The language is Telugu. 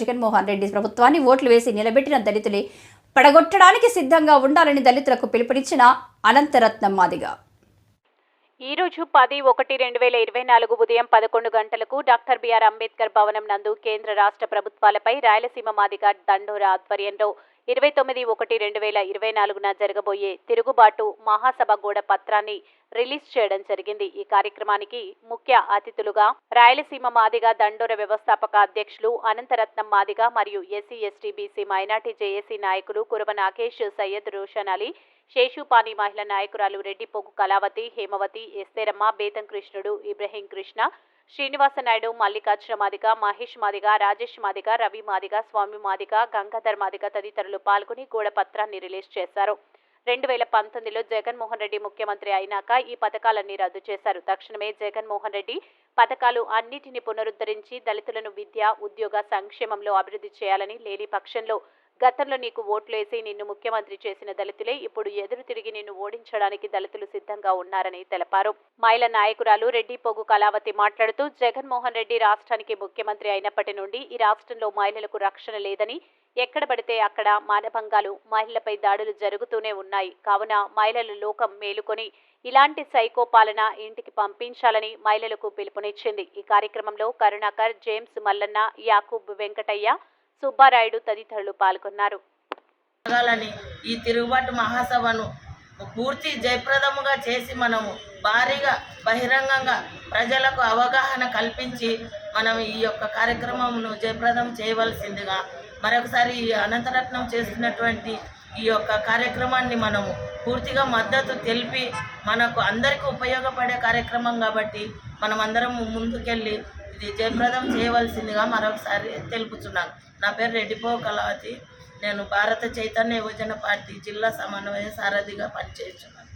జగన్మోహన్ రెడ్డి ప్రభుత్వాన్ని ఓట్లు వేసి నిలబెట్టిన దళితులే పడగొట్టడానికి సిద్ధంగా ఉండాలని దళితులకు పిలుపునిచ్చిన అనంతరత్నం మాదిగా. ఈ రోజు పది ఒకటి రెండు వేల ఇరవై నాలుగు ఉదయం పదకొండు గంటలకు డాక్టర్ బిఆర్ అంబేద్కర్ భవనం నందు కేంద్ర రాష్ట్ర ప్రభుత్వాలపై రాయలసీమ మాదిగ దండోర ఆధ్వర్యంలో ఇరవై తొమ్మిది ఒకటి రెండు వేల ఇరవై నాలుగున జరగబోయే తిరుగుబాటు మహాసభ గోడ పత్రాన్ని రిలీజ్ చేయడం జరిగింది. ఈ కార్యక్రమానికి ముఖ్య అతిథులుగా రాయలసీమ మాదిగ దండోర వ్యవస్థాపక అధ్యక్షులు అనంతరత్నం మాదిగ మరియు SC ST BC minority JAC నాయకులు కురవ నాగేష్ సయ్యద్ రోషన్ అలీ శేషుపాని మహిళా నాయకురాలు రెడ్డిపోగు కళావతి హేమవతి ఎస్తేరమ్మ బేతం కృష్ణుడు ఇబ్రహీం కృష్ణ శ్రీనివాస నాయుడు మల్లికార్జున మాదిగ మహేష్ మాదిగ రాజేష్ మాదిగ రవి మాదిగ స్వామి మాదిగ గంగాధర్ మాదిగ తదితరులు పాల్గొని గోడపత్రాన్ని రిలీజ్ చేశారు. రెండు వేల పంతొమ్మిదిలో జగన్మోహన్ రెడ్డి ముఖ్యమంత్రి అయినాక ఈ పథకాలన్నీ రద్దు చేశారు. తక్షణమే జగన్మోహన్ రెడ్డి పథకాలు అన్నిటిని పునరుద్ధరించి దళితులను విద్య ఉద్యోగ సంక్షేమంలో అభివృద్ధి చేయాలని లేని పక్షంలో గతంలో నీకు ఓట్లేసి నిన్ను ముఖ్యమంత్రి చేసిన దళితులే ఇప్పుడు ఎదురు తిరిగి నిన్ను ఓడించడానికి దళితులు సిద్ధంగా ఉన్నారని తెలిపారు. మహిళ నాయకురాలు రెడ్డి పొగు కళావతి మాట్లాడుతూ జగన్మోహన్ రెడ్డి రాష్ట్రానికి ముఖ్యమంత్రి అయినప్పటి నుండి ఈ రాష్ట్రంలో మహిళలకు రక్షణ లేదని ఎక్కడ పడితే అక్కడ మానభంగాలు మహిళలపై దాడులు జరుగుతూనే ఉన్నాయి. కావున మహిళలు లోకం మేలుకొని ఇలాంటి సైకో పాలన ఇంటికి పంపించాలని మహిళలకు పిలుపునిచ్చింది. ఈ కార్యక్రమంలో కరుణాకర్ జేమ్స్ మల్లన్న యాకూబ్ వెంకటయ్య సుబ్బారాయుడు తదితరులు పాల్గొన్నారు. ఈ తిరుగుబాటు మహాసభను పూర్తి జయప్రదముగా చేసి మనము భారీగా బహిరంగంగా ప్రజలకు అవగాహన కల్పించి మనం ఈ యొక్క కార్యక్రమమును జయప్రదం చేయవలసిందిగా మరొకసారి ఈ అనంతరత్నం చేస్తున్నటువంటి ఈ యొక్క కార్యక్రమాన్ని మనము పూర్తిగా మద్దతు తెలిపి మనకు అందరికీ ఉపయోగపడే కార్యక్రమం కాబట్టి మనం అందరం ముందుకెళ్ళి జయప్రదం చేయవలసిందిగా మరొకసారి తెలుపుతున్నాను. నా పేరు రెడ్డిపో కళావతి. నేను భారత చైతన్య యువజన పార్టీ జిల్లా సమన్వయ సారథిగా పనిచేస్తున్నాను.